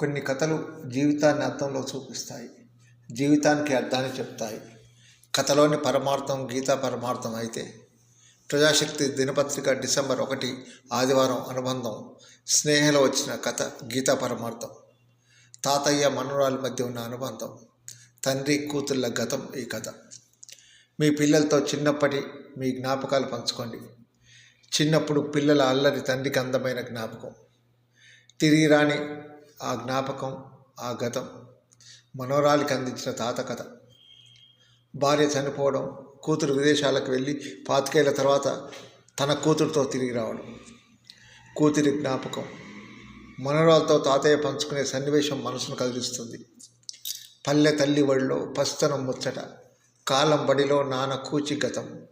కొన్ని కథలు జీవితాన్ని అర్థంలో చూపిస్తాయి జీవితానికి అర్థాన్ని చెప్తాయి. కథలోని పరమార్థం గీతా పరమార్థం అయితే ప్రజాశక్తి దినపత్రిక డిసెంబర్ ఒకటి ఆదివారం అనుబంధం స్నేహలో వచ్చిన కథ గీతా పరమార్థం తాతయ్య మనవరాలి మధ్య ఉన్న అనుబంధం తండ్రి కూతుళ్ళ గతం ఈ కథ. మీ పిల్లలతో చిన్నప్పటి మీ జ్ఞాపకాలు పంచుకోండి. చిన్నప్పుడు పిల్లల అల్లరి తండ్రికి అందమైన జ్ఞాపకం. తిరిగి రాని ఆ జ్ఞాపకం ఆ గతం మనోరాలికి అందించిన తాత కథ. భార్య చనిపోవడం కూతురు విదేశాలకు వెళ్ళి పాతికేళ్ళ తర్వాత తన కూతురుతో తిరిగి రావడం. కూతురి జ్ఞాపకం. మనోరాలతో తాతయ్య పంచుకునే సన్నివేశం మనసును కదిలిస్తుంది. పల్లె తల్లి వడిలో పస్తనం ముచ్చట కాలం బడిలో నాన్న కూచి గతం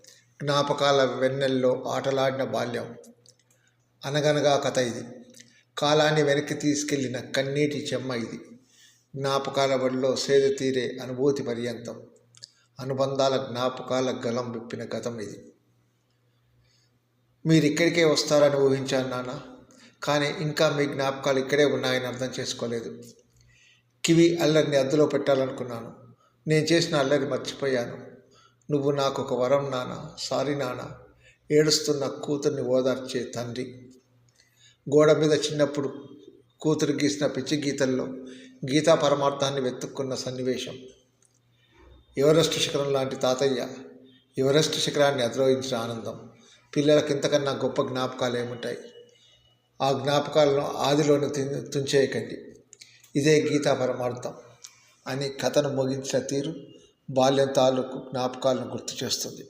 జ్ఞాపకాల వెన్నెల్లో ఆటలాడిన బాల్యం. అనగనగా కథ ఇది. కాలాన్ని వెనక్కి తీసుకెళ్ళిన కన్నీటి చెమ్మ ఇది. జ్ఞాపకాల బడిలో సేద తీరే అనుభూతి పర్యంతం. అనుబంధాల జ్ఞాపకాల గలం విప్పిన గతం ఇది. మీరు ఇక్కడికే వస్తారని ఊహించాను నాన్న. కానీ ఇంకా మీ జ్ఞాపకాలు ఇక్కడే ఉన్నాయని అర్థం చేసుకోలేదు. కివి అల్లరిని అద్దులో పెట్టాలనుకున్నాను. నేను చేసిన అల్లరి మర్చిపోయాను. నువ్వు నాకు ఒక వరం నాన్న. సారీ నాన్న. ఏడుస్తున్న కూతుర్ని ఓదార్చే తండ్రి. గోడ మీద చిన్నప్పుడు కూతురు గీసిన పిచ్చి గీతల్లో గీతా పరమార్థాన్ని వెతుక్కున్న సన్నివేశం. ఎవరెస్ట్ శిఖరం లాంటి తాతయ్య ఎవరెస్ట్ శిఖరాన్ని అధిరోహించిన ఆనందం పిల్లలకు ఇంతకన్నా గొప్ప జ్ఞాపకాలు ఏముంటాయి? ఆ జ్ఞాపకాలను ఆదిలోనూ తి- తుంచేయకండి. ఇదే గీతా పరమార్థం అని కథను ముగించిన తీరు బాల్యం తాలూకు జ్ఞాపకాలను గుర్తు చేస్తుంది.